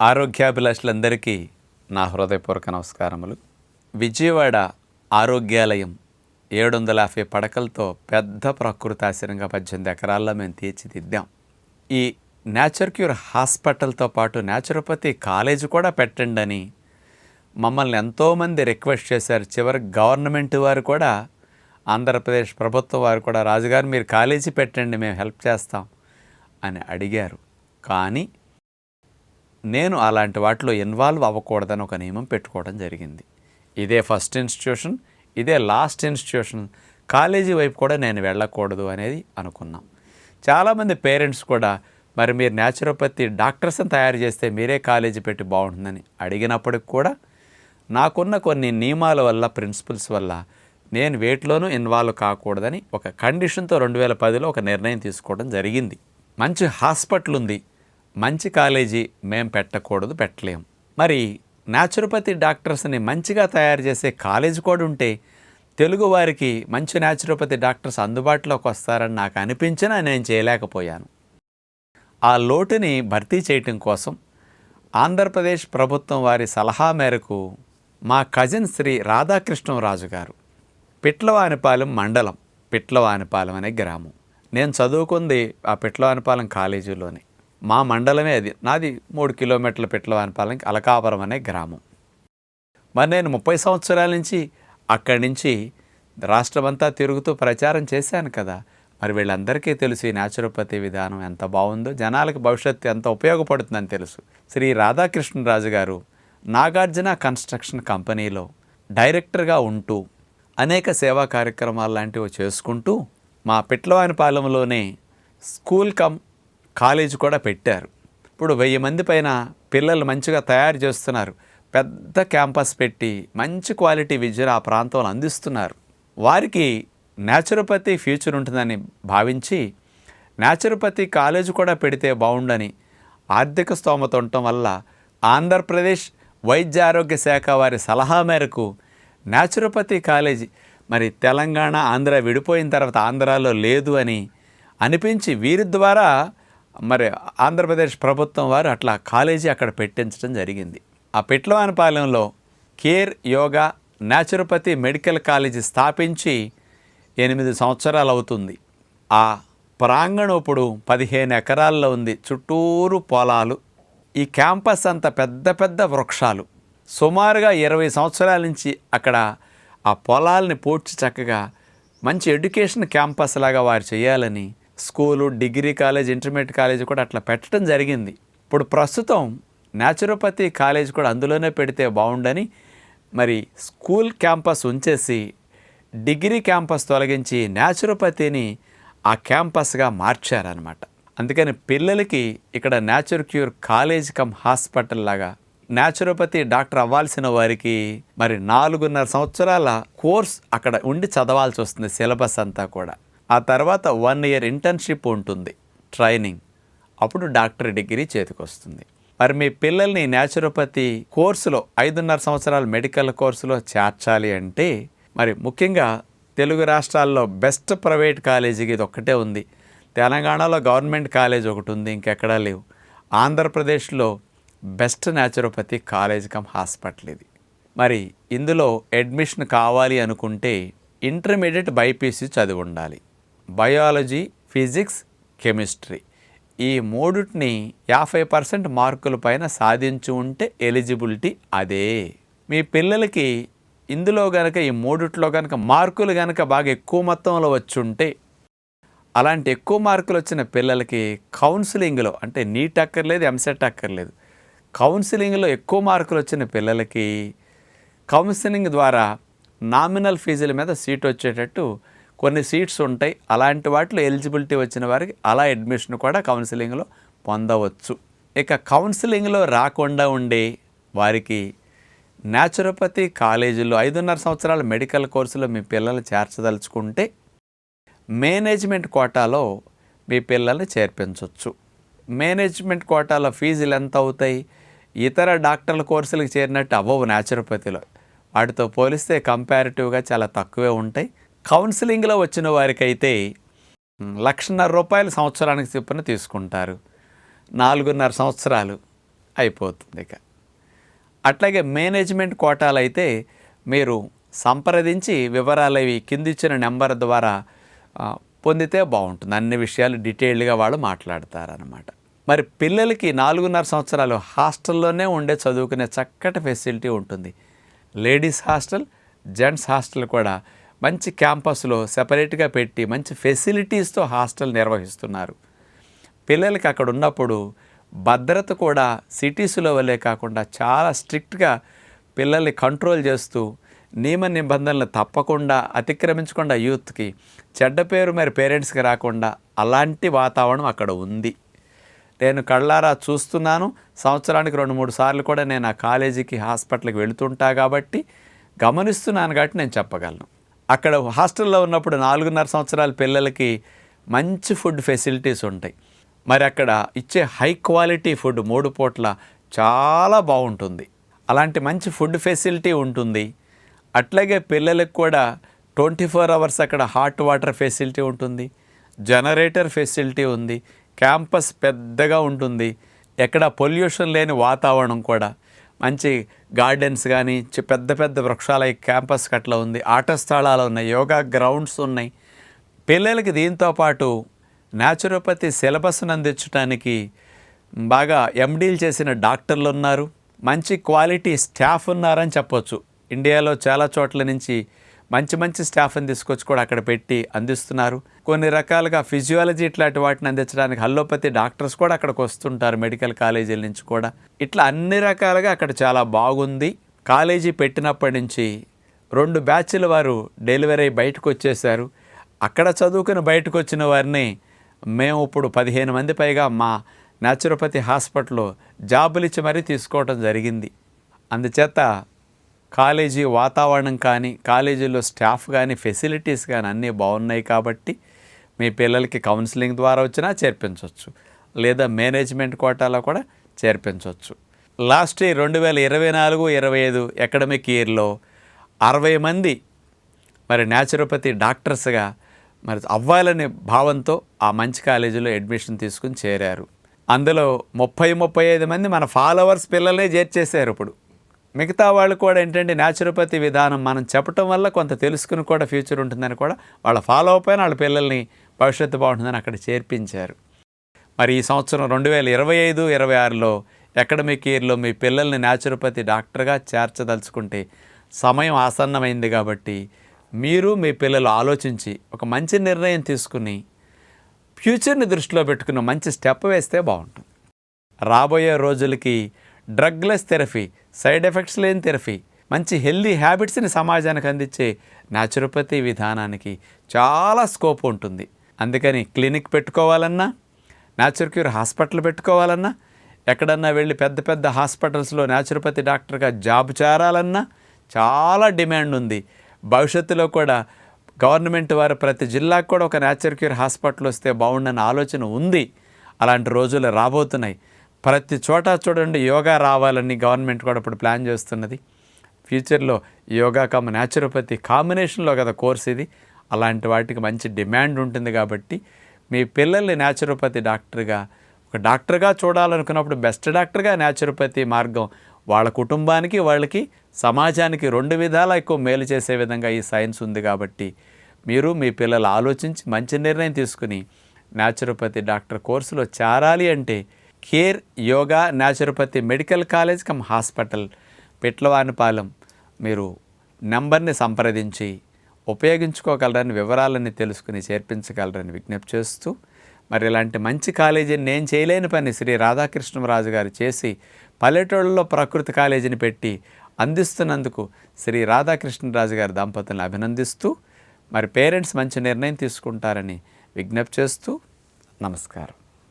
ఆరోగ్యాభిలాషులందరికీ నా హృదయపూర్వక నమస్కారములు. విజయవాడ ఆరోగ్యాలయం ఏడు వందల యాభై పడకలతో పెద్ద ప్రకృతాశ్రంగా పద్దెనిమిది ఎకరాల్లో మేము తీర్చిదిద్దాం. ఈ నేచర్ క్యూర్ హాస్పిటల్తో పాటు నేచురోపతి కాలేజ్ కూడా పెట్టండి అని మమ్మల్ని ఎంతోమంది రిక్వెస్ట్ చేశారు. చివరి గవర్నమెంట్ వారు కూడా ఆంధ్రప్రదేశ్ ప్రభుత్వం వారు కూడా రాజుగారు మీరు కాలేజీ పెట్టండి మేము హెల్ప్ చేస్తాం అని అడిగారు. కానీ నేను అలాంటి వాటిలో ఇన్వాల్వ్ అవ్వకూడదని ఒక నియమం పెట్టుకోవడం జరిగింది. ఇదే ఫస్ట్ ఇన్స్టిట్యూషన్ ఇదే లాస్ట్ ఇన్స్టిట్యూషన్. కాలేజీ వైపు కూడా నేను వెళ్ళకూడదు అనేది అనుకున్నాం. చాలామంది పేరెంట్స్ కూడా మరి మీరు న్యాచురోపతి డాక్టర్స్ని తయారు చేస్తే మీరే కాలేజీ పెట్టి బాగుంటుందని అడిగినప్పటికి కూడా నాకున్న కొన్ని నియమాల వల్ల ప్రిన్సిపల్స్ వల్ల నేను వేటిలోనూ ఇన్వాల్వ్ కాకూడదని ఒక కండిషన్తో రెండు వేల పదిలో ఒక నిర్ణయం తీసుకోవడం జరిగింది. మంచి హాస్పిటల్ ఉంది. మంచి కాలేజీ మేము పెట్టకూడదు పెట్టలేం. మరి న్యాచురోపతి డాక్టర్స్ని మంచిగా తయారు చేసే కాలేజీ కూడా ఉంటే తెలుగు వారికి మంచి న్యాచురోపతి డాక్టర్స్ అందుబాటులోకి వస్తారని నాకు అనిపించినా నేను చేయలేకపోయాను. ఆ లోటుని భర్తీ చేయటం కోసం ఆంధ్రప్రదేశ్ ప్రభుత్వం వారి సలహా మేరకు మా కజిన్ శ్రీ రాధాకృష్ణరాజు గారు పిట్లవానిపాలెం మండలం పిట్లవానిపాలెం అనే గ్రామం. నేను చదువుకుంది ఆ పిట్లవానిపాలెం కాలేజీలోనే. మా మండలమే అది. నాది మూడు కిలోమీటర్ల పిట్లవానిపాలెం అలకాపురం అనే గ్రామం. మరి నేను ముప్పై సంవత్సరాల నుంచి అక్కడి నుంచి రాష్ట్రమంతా తిరుగుతూ ప్రచారం చేశాను కదా. మరి వీళ్ళందరికీ తెలుసు ఈ న్యాచురోపతి విధానం ఎంత బాగుందో జనాలకు భవిష్యత్తు ఎంత ఉపయోగపడుతుందని తెలుసు. శ్రీ రాధాకృష్ణరాజు గారు నాగార్జున కన్స్ట్రక్షన్ కంపెనీలో డైరెక్టర్గా ఉంటూ అనేక సేవా కార్యక్రమాలు లాంటివి చేసుకుంటూ మా పిట్లవానిపాలెంలోనే స్కూల్ కమ్ కాలేజీ కూడా పెట్టారు. ఇప్పుడు వెయ్యి మంది పైన పిల్లలు మంచిగా తయారు చేస్తున్నారు. పెద్ద క్యాంపస్ పెట్టి మంచి క్వాలిటీ విద్యను ఆ ప్రాంతంలో అందిస్తున్నారు. వారికి న్యాచురోపతి ఫ్యూచర్ ఉంటుందని భావించి న్యాచురోపతి కాలేజ్ కూడా పెడితే బాగుండని ఆర్థిక స్తోమత ఉండటం వల్ల ఆంధ్రప్రదేశ్ వైద్య ఆరోగ్య శాఖ వారి సలహా మేరకు న్యాచురోపతి కాలేజీ మరి తెలంగాణ ఆంధ్ర విడిపోయిన తర్వాత ఆంధ్రాలో లేదు అని అనిపించి వీరి ద్వారా మరి ఆంధ్రప్రదేశ్ ప్రభుత్వం వారు అట్లా కాలేజీ అక్కడ పెట్టించడం జరిగింది. ఆ పెట్లవానిపాలెంలో care yoga naturopathy medical college స్థాపించి ఎనిమిది సంవత్సరాలు అవుతుంది. ఆ ప్రాంగణం ఇప్పుడు పదిహేను ఎకరాల్లో ఉంది చుట్టూరు పొలాలు. ఈ క్యాంపస్ అంత పెద్ద పెద్ద వృక్షాలు. సుమారుగా ఇరవై సంవత్సరాల నుంచి అక్కడ ఆ పొలాల్ని పూడ్చి చక్కగా మంచి ఎడ్యుకేషన్ క్యాంపస్ లాగా వారు చేయాలని school degree college intermediate college కూడా అట్లా పెట్టడం జరిగింది. ఇప్పుడు ప్రస్తుతం న్యాచురోపతి కాలేజ్ కూడా అందులోనే పెడితే బాగుండని మరి స్కూల్ క్యాంపస్ ఉంచేసి డిగ్రీ క్యాంపస్ తొలగించి న్యాచురోపతిని ఆ క్యాంపస్గా మార్చారనమాట అందుకని పిల్లలకి ఇక్కడ nature cure college cum hospital లాగా న్యాచురోపతి డాక్టర్ అవ్వాల్సిన వారికి మరి నాలుగున్నర సంవత్సరాల కోర్స్ అక్కడ ఉండి చదవాల్సి వస్తుంది సిలబస్ అంతా కూడా. ఆ తర్వాత వన్ ఇయర్ ఇంటర్న్షిప్ ఉంటుంది ట్రైనింగ్. అప్పుడు డాక్టర్ డిగ్రీ చేతికొస్తుంది. మరి మీ పిల్లల్ని న్యాచురోపతి కోర్సులో ఐదున్నర సంవత్సరాల మెడికల్ కోర్సులో చేర్చాలి అంటే మరి ముఖ్యంగా తెలుగు రాష్ట్రాల్లో బెస్ట్ ప్రైవేట్ కాలేజీకి ఇది ఒక్కటే ఉంది. తెలంగాణలో గవర్నమెంట్ కాలేజ్ ఒకటి ఉంది ఇంకెక్కడా లేవు. ఆంధ్రప్రదేశ్లో best naturopathy college cum hospital ఇది. మరి ఇందులో అడ్మిషన్ కావాలి అనుకుంటే ఇంటర్మీడియట్ బైపీసీ చదివి ఉండాలి బయాలజీ ఫిజిక్స్ కెమిస్ట్రీ. ఈ మూడుటిని యాభై పర్సెంట్ మార్కుల పైన సాధించి ఉంటే ఎలిజిబిలిటీ అదే. మీ పిల్లలకి ఇందులో గనక ఈ మూడిట్లో గనక మార్కులు గనక బాగా ఎక్కువ మొత్తంలో వచ్చి ఉంటే అలాంటి ఎక్కువ మార్కులు వచ్చిన పిల్లలకి కౌన్సిలింగ్లో అంటే నీట్ అక్కర్లేదు ఎంసెట్ అక్కర్లేదు కౌన్సిలింగ్లో ఎక్కువ మార్కులు వచ్చిన పిల్లలకి కౌన్సిలింగ్ ద్వారా నామినల్ ఫీజుల మీద సీట్ వచ్చేటట్టు కొన్ని సీట్స్ ఉంటాయి అలాంటి వాటిలో ఎలిజిబిలిటీ వచ్చిన వారికి అలా అడ్మిషన్ కూడా కౌన్సిలింగ్లో పొందవచ్చు. ఇక కౌన్సిలింగ్లో రాకుండా ఉండే వారికి న్యాచురోపతి కాలేజీలో ఐదున్నర సంవత్సరాల మెడికల్ కోర్సులో మీ పిల్లలు చేర్చదలుచుకుంటే మేనేజ్మెంట్ కోటాలో మీ పిల్లల్ని చేర్పించవచ్చు మేనేజ్మెంట్ కోటాలో ఫీజులు ఎంత అవుతాయి? ఇతర డాక్టర్ల కోర్సులకు చేరినట్టు అవ్వవు న్యాచురోపతిలో. వాటితో పోలిస్తే కంపారిటివ్గా చాలా తక్కువే ఉంటాయి. కౌన్సిలింగ్లో వచ్చిన వారికైతే లక్షన్నర రూపాయలు సంవత్సరానికి చెప్పిన తీసుకుంటారు. నాలుగున్నర సంవత్సరాలు అయిపోతుంది ఇక. అట్లాగే మేనేజ్మెంట్ కోటాలు అయితే మీరు సంప్రదించి వివరాలు అవి కిందిచ్చిన నెంబర్ ద్వారా పొందితే బాగుంటుంది. అన్ని విషయాలు డీటెయిల్డ్గా వాళ్ళు మాట్లాడతారనమాట మరి పిల్లలకి నాలుగున్నర సంవత్సరాలు హాస్టల్లోనే ఉండే చదువుకునే చక్కటి ఫెసిలిటీ ఉంటుంది. లేడీస్ హాస్టల్ జెంట్స్ హాస్టల్ కూడా మంచి క్యాంపస్లో సెపరేట్గా పెట్టి మంచి ఫెసిలిటీస్తో హాస్టల్ నిర్వహిస్తున్నారు. పిల్లలకి అక్కడ ఉన్నప్పుడు భద్రత కూడా సిటీస్లో వల్లే కాకుండా చాలా స్ట్రిక్ట్గా పిల్లల్ని కంట్రోల్ చేస్తూ నియమ నిబంధనలు తప్పకుండా అతిక్రమించకుండా యూత్కి చెడ్డ పేరు మరి పేరెంట్స్కి రాకుండా అలాంటి వాతావరణం అక్కడ ఉంది. నేను కళ్ళారా చూస్తున్నాను. సంవత్సరానికి రెండు మూడు సార్లు కూడా నేను ఆ కాలేజీకి హాస్పిటల్కి వెళుతుంటా కాబట్టి గమనిస్తున్నాను కాబట్టి నేను చెప్పగలను. అక్కడ హాస్టల్లో ఉన్నప్పుడు నాలుగున్నర సంవత్సరాల పిల్లలకి మంచి ఫుడ్ ఫెసిలిటీస్ ఉంటాయి. మరి అక్కడ ఇచ్చే హై క్వాలిటీ ఫుడ్ మూడు పూట్ల చాలా బాగుంటుంది. అలాంటి మంచి ఫుడ్ ఫెసిలిటీ ఉంటుంది. అట్లాగే పిల్లలకు కూడా ట్వంటీ ఫోర్ అవర్స్ అక్కడ హాట్ వాటర్ ఫెసిలిటీ ఉంటుంది. జనరేటర్ ఫెసిలిటీ ఉంది. క్యాంపస్ పెద్దగా ఉంటుంది. ఎక్కడ పొల్యూషన్ లేని వాతావరణం కూడా మంచి గార్డెన్స్ కానీ పెద్ద పెద్ద వృక్షాల క్యాంపస్ అట్లా ఉంది. ఆట స్థలాలు ఉన్నాయి యోగా గ్రౌండ్స్ ఉన్నాయి. పిల్లలకి దీంతో పాటు న్యాచురోపతి సిలబస్ను అందించడానికి బాగా ఎండీలు చేసిన డాక్టర్లు ఉన్నారు. మంచి క్వాలిటీ స్టాఫ్ ఉన్నారని చెప్పొచ్చు. ఇండియాలో చాలా చోట్ల నుంచి మంచి మంచి స్టాఫ్ని తీసుకొచ్చి కూడా అక్కడ పెట్టి అందిస్తున్నారు. కొన్ని రకాలుగా ఫిజియాలజీ ఇట్లాంటి వాటిని అందించడానికి హల్లోపతి డాక్టర్స్ కూడా అక్కడికి వస్తుంటారు మెడికల్ కాలేజీల నుంచి కూడా. ఇట్లా అన్ని రకాలుగా అక్కడ చాలా బాగుంది. కాలేజీ పెట్టినప్పటి నుంచి రెండు బ్యాచ్ల వారు డెలివరీ అయి బయటకు వచ్చేసారు అక్కడ చదువుకుని బయటకు వచ్చిన వారిని మేము ఇప్పుడు పదిహేను మంది పైగా మా న్యాచురోపతి హాస్పిటల్లో జాబులు ఇచ్చి మరీ తీసుకోవటం జరిగింది. అందుచేత కాలేజీ వాతావరణం కానీ కాలేజీలో స్టాఫ్ కానీ ఫెసిలిటీస్ కానీ అన్నీ బాగున్నాయి కాబట్టి మీ పిల్లలకి కౌన్సిలింగ్ ద్వారా వచ్చినా చేర్పించవచ్చు లేదా మేనేజ్మెంట్ కోటాలో కూడా చేర్పించవచ్చు లాస్ట్ ఇయర్ రెండు వేల ఇరవై నాలుగు ఇరవై ఐదు అకాడమిక్ ఇయర్లో అరవై మంది మరి న్యాచురోపతి డాక్టర్స్గా మరి అవ్వాలనే భావంతో ఆ మంచి కాలేజీలో అడ్మిషన్ తీసుకుని చేరారు. అందులో ముప్పై ముప్పై ఐదు మంది మన ఫాలోవర్స్ పిల్లలే చేర్చేశారు ఇప్పుడు. మిగతా వాళ్ళు కూడా ఏంటంటే న్యాచురోపతి విధానం మనం చెప్పటం వల్ల కొంత తెలుసుకుని కూడా ఫ్యూచర్ ఉంటుందని కూడా వాళ్ళ ఫాలో అయిన వాళ్ళ పిల్లల్ని భవిష్యత్తు బాగుంటుందని అక్కడ చేర్పించారు. మరి ఈ సంవత్సరం రెండు వేల ఇరవై ఐదు ఇరవై ఆరులో అకాడమిక్ ఇయర్లో మీ పిల్లల్ని న్యాచురోపతి డాక్టర్గా చేర్చదలుచుకుంటే సమయం ఆసన్నమైంది కాబట్టి మీరు మీ పిల్లలు ఆలోచించి ఒక మంచి నిర్ణయం తీసుకుని ఫ్యూచర్ని దృష్టిలో పెట్టుకున్న మంచి స్టెప్ వేస్తే బాగుంటుంది. రాబోయే రోజులకి డ్రగ్లెస్ థెరపీ సైడ్ ఎఫెక్ట్స్ లేని థెరపీ మంచి హెల్దీ హ్యాబిట్స్ని సమాజానికి అందించే న్యాచురోపతి విధానానికి చాలా స్కోప్ ఉంటుంది. అందుకని క్లినిక్ పెట్టుకోవాలన్నా న్యాచురల్ క్యూర్ హాస్పిటల్ పెట్టుకోవాలన్నా ఎక్కడన్నా వెళ్ళి పెద్ద పెద్ద హాస్పిటల్స్లో న్యాచురోపతి డాక్టర్గా జాబ్ చేరాలన్నా చాలా డిమాండ్ ఉంది. భవిష్యత్తులో కూడా గవర్నమెంట్ వారు ప్రతి జిల్లాకు కూడా ఒక న్యాచురల్ క్యూర్ హాస్పిటల్ వస్తే బాగుండని ఆలోచన ఉంది. అలాంటి రోజులు రాబోతున్నాయి. ప్రతి చోట చూడండి యోగా రావాలని గవర్నమెంట్ కూడా ఇప్పుడు ప్లాన్ చేస్తున్నది. ఫ్యూచర్లో యోగా కమ్ న్యాచురోపతి కాంబినేషన్లో కదా కోర్స్ ఇది. అలాంటి వాటికి మంచి డిమాండ్ ఉంటుంది కాబట్టి మీ పిల్లల్ని న్యాచురోపతి డాక్టర్గా ఒక డాక్టర్గా చూడాలనుకున్నప్పుడు బెస్ట్ డాక్టర్గా న్యాచురోపతి మార్గం వాళ్ళ కుటుంబానికి వాళ్ళకి సమాజానికి రెండు విధాలా ఎక్కువ మేలు చేసే విధంగా ఈ సైన్స్ ఉంది కాబట్టి మీరు మీ పిల్లలు ఆలోచించి మంచి నిర్ణయం తీసుకుని న్యాచురోపతి డాక్టర్ కోర్సులో చేరాలి అంటే care yoga naturopathy medical college cum hospital Pitlavanipalem. మీరు నెంబర్ని సంప్రదించి ఉపయోగించుకోగలరని వివరాలన్నీ తెలుసుకుని చేర్పించగలరని విజ్ఞప్తి చేస్తూ మరి ఇలాంటి మంచి కాలేజీని నేను చేయలేని పని శ్రీ రాధాకృష్ణరాజు గారు చేసి పల్లెటూళ్ళలో ప్రకృతి కాలేజీని పెట్టి అందిస్తున్నందుకు శ్రీ రాధాకృష్ణరాజు గారి దంపతులను అభినందిస్తూ మరి పేరెంట్స్ మంచి నిర్ణయం తీసుకుంటారని విజ్ఞప్తి చేస్తూ నమస్కారం.